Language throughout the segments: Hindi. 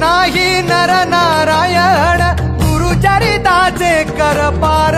नाही नर नारायण गुरुचरिताचे कर पार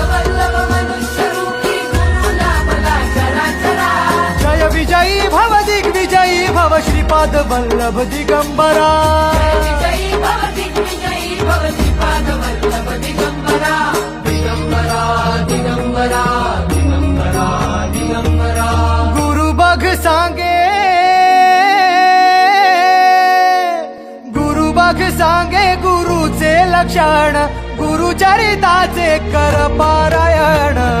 भव श्रीपाद वल्लभ दिगंबरा। गुरु बघ सांगे। गुरु बघ सांगे गुरुचे लक्षण गुरुचरिताचे कर पारायण।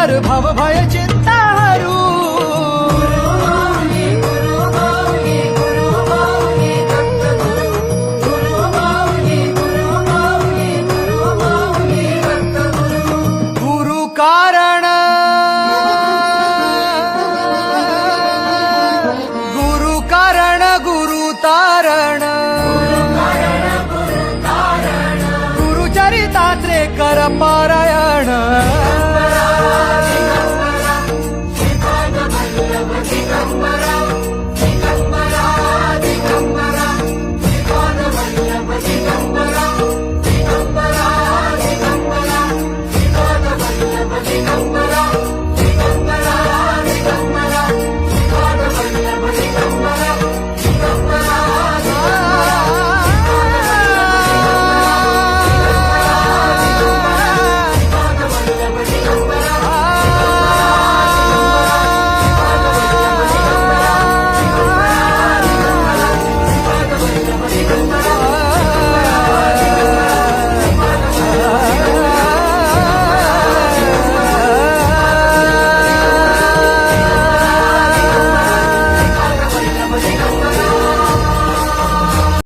भव भय चिंता हरू गुरु कारण गुरु कारण गुरु तारण गुरु चरितात्रे कर पारायण